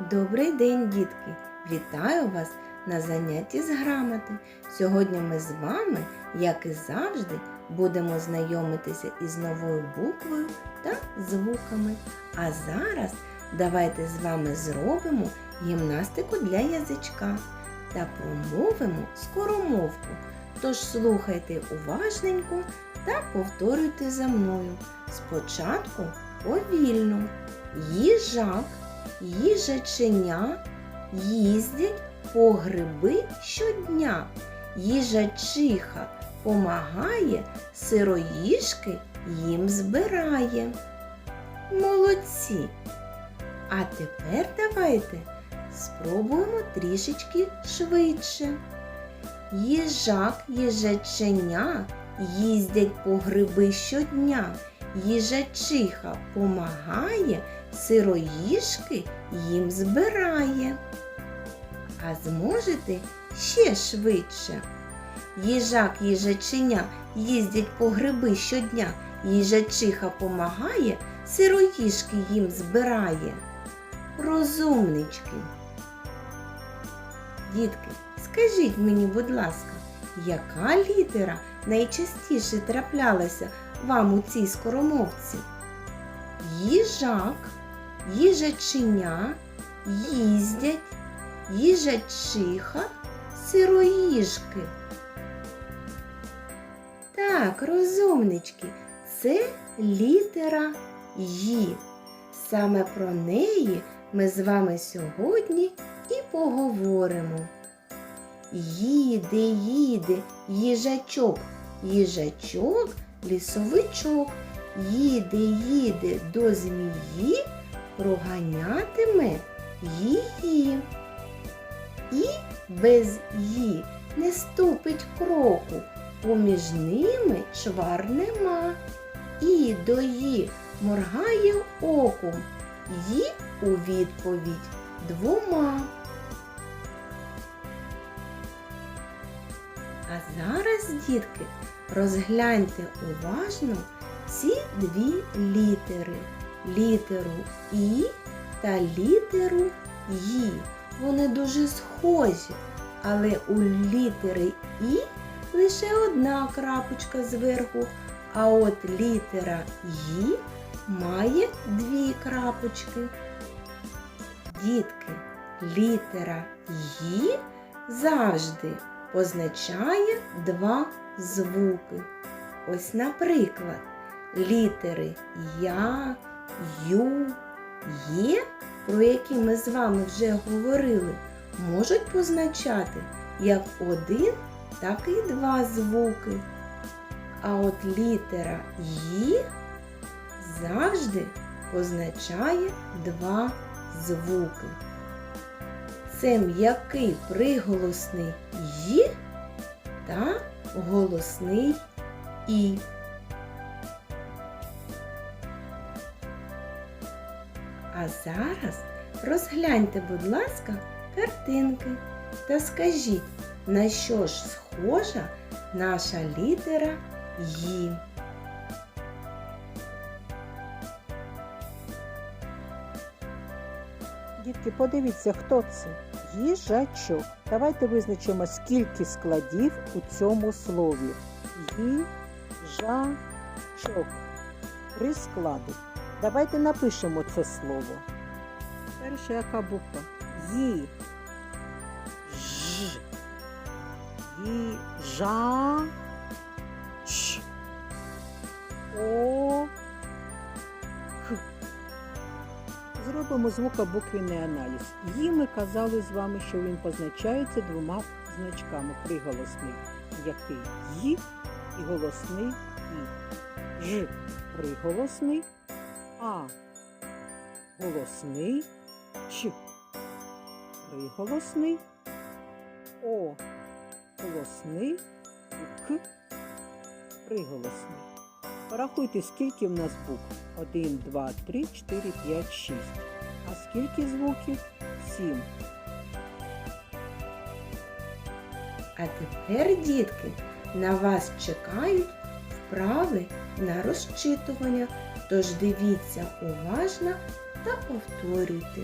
Добрий день, дітки! Вітаю вас на занятті з грамоти. Сьогодні ми з вами, як і завжди, будемо знайомитися із новою буквою та звуками. А зараз давайте з вами зробимо гімнастику для язичка та промовимо скоромовку. Тож слухайте уважненько та повторюйте за мною. Спочатку повільно. Їжак їжаченя їздять по гриби щодня. Їжачиха помагає, сироїжки їм збирає. Молодці! А тепер давайте спробуємо трішечки швидше. Їжак, їжаченя їздять по гриби щодня. Їжачиха помагає, сироїжки їм збирає. А зможете ще швидше. Їжак, їжаченя їздять по гриби щодня. Їжачиха помагає, сироїжки їм збирає. Розумнички. Дітки, скажіть мені, будь ласка, яка літера найчастіше траплялася вам у цій скоромовці? Їжак, їжаченя, їздять, їжачиха, сироїжки. Так, розумнички, це літера Ї. Саме про неї ми з вами сьогодні і поговоримо. Їде, їде, їжачок, їжачок, лісовичок. Їде, їде до змії, проганятиме її. І без «ї» не ступить кроку, поміж ними чвар нема. І до «ї» моргає оком, «ї» у відповідь двома. А зараз, дітки, розгляньте уважно ці дві літери літеру І та літеру Ї. Вони дуже схожі, але у літери І лише одна крапочка зверху, а от літера Ї має дві крапочки. Дітки, літера Ї завжди позначає два звуки. Ось, наприклад, літери Я, Ю, Є, про які ми з вами вже говорили, можуть позначати як один, так і два звуки. А от літера Ї завжди позначає два звуки. Це м'який приголосний Й та голосний І. А зараз розгляньте, будь ласка, картинки та скажіть, на що ж схожа наша літера Ї. Дітки, подивіться, хто це? Їжачок. Давайте визначимо, скільки складів у цьому слові. Їжачок. Три склади. Давайте напишемо це слово. Перша яка буква? Ї. Ж. Їжа. Ч. О. Х. Зробимо звукобуквенний аналіз. Її ми казали з вами, що він позначається двома значками. Приголосний який Ї і голосний І. Ж приголосний, А голосний, Ч приголосний, О голосний і К приголосний. Порахуйте, скільки в нас букв. 1, 2, 3, 4, 5, 6. А скільки звуків? 7. А тепер, дітки, на вас чекають вправи на розчитування, тож дивіться уважно та повторюйте.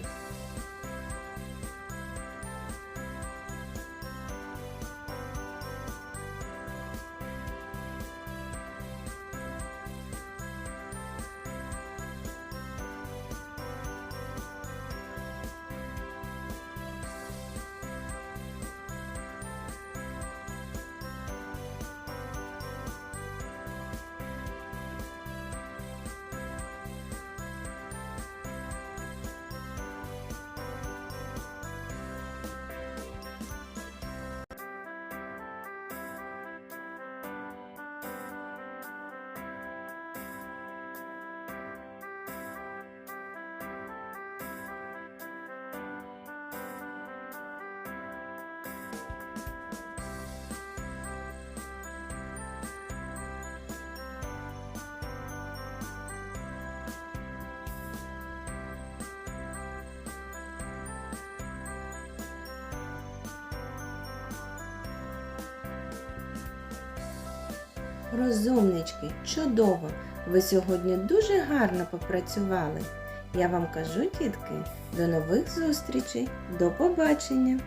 Розумнички, чудово! Ви сьогодні дуже гарно попрацювали. Я вам кажу, дітки, до нових зустрічей, до побачення!